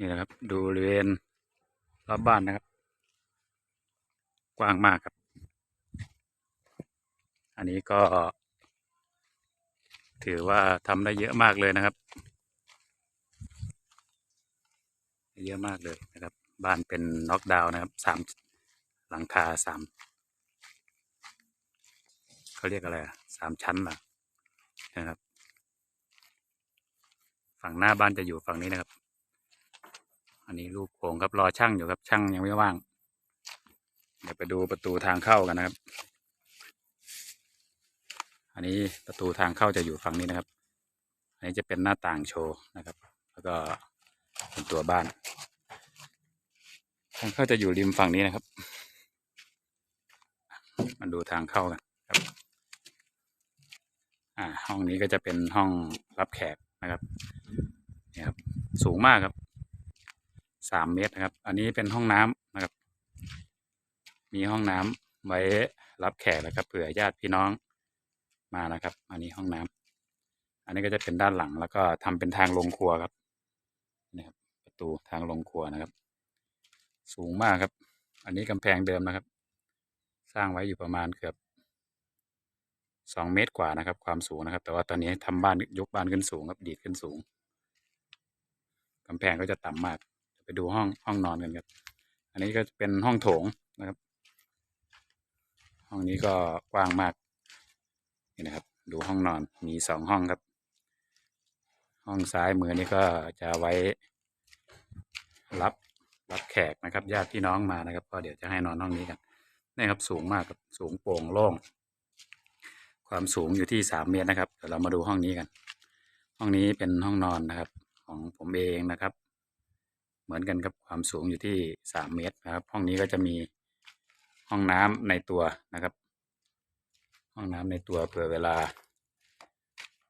นี่นะครับ ดูบริเวณรอบบ้านนะครับ กว้างมากครับ อันนี้ก็ ถือว่าทำได้เยอะมากเลยนะครับ เยอะมากเลยนะครับ บ้านเป็นน็อกดาวน์นะครับสามหลังคาสามเขาเรียกอะไรสามชั้นหรอนะครับ ฝั่งหน้าบ้านจะอยู่ฝั่งนี้นะครับ อันนี้ลูกโป่งครับรอช่างอยู่ครับช่างยังไม่ว่าง เดี๋ยวไปดูประตูทางเข้ากันนะครับ อันนี้ประตูทางเข้าจะอยู่ฝั่งนี้นะครับ อันนี้จะเป็นหน้าต่างโชว์นะครับ แล้วก็เป็นตัวบ้าน ทางเข้าจะอยู่ริมฝั่งนี้นะครับ มาดูทางเข้ากันครับ อ่า ห้องนี้ก็จะเป็นห้องรับแขกนะครับนี่ครับ สูงมากครับ สามเมตรนะครับ อันนี้เป็นห้องน้ำนะครับ มีห้องน้ำไว้รับแขกนะครับเผื่อญาติพี่น้องมานะครับ อันนี้ห้องน้ำอันนี้ก็จะเป็นด้านหลังแล้วก็ทำเป็นทางลงครัวครับนี่ครับ ประตูทางลงครัวนะครับ สูงมากครับ อันนี้กำแพงเดิมนะครับ สร้างไว้อยู่ประมาณเกือบสองเมตรกว่านะครับ ความสูงนะครับ แต่ว่าตอนนี้ทำบ้านยกบ้านขึ้นสูงครับดีดขึ้นสูงกำแพงก็จะต่ำมาก ไปดูห้องห้องนอนกันครับ อันนี้ก็จะเป็นห้องโถงนะครับ ห้องนี้ก็กว้างมากนี่นะครับ ดูห้องนอนมีสองห้องครับ ห้องซ้ายมือนี่ก็จะไว้รับรับแขกนะครับญาติพี่น้องมานะครับ ก็เดี๋ยวจะให้นอนห้องนี้กันนี่ครับสูงมากครับสูงโปร่งโล่งความสูงอยู่ที่สามเมตรนะครับเดี๋ยวเรามาดูห้องนี้กัน ห้องนี้เป็นห้องนอนนะครับ ของผมเองนะครับ เหมือนกันครับความสูงอยู่ที่สามเมตรนะครับ ห้องนี้ก็จะมีห้องน้ำในตัวนะครับ ห้องน้ำในตัวเผื่อเวลา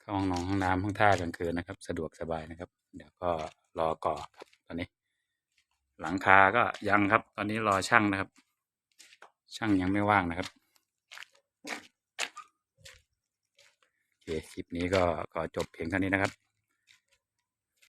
เข้าห้องนอนห้องน้ำห้องท่ากลางคืนนะครับ สะดวกสบายนะครับ เดี๋ยวก็รอก่อครับตอนนี้ หลังคาก็ยังครับ ตอนนี้รอช่างนะครับ ช่างยังไม่ว่างนะครับโอเคคลิปนี้ก็ขอจบเพียงเท่านี้นะครับ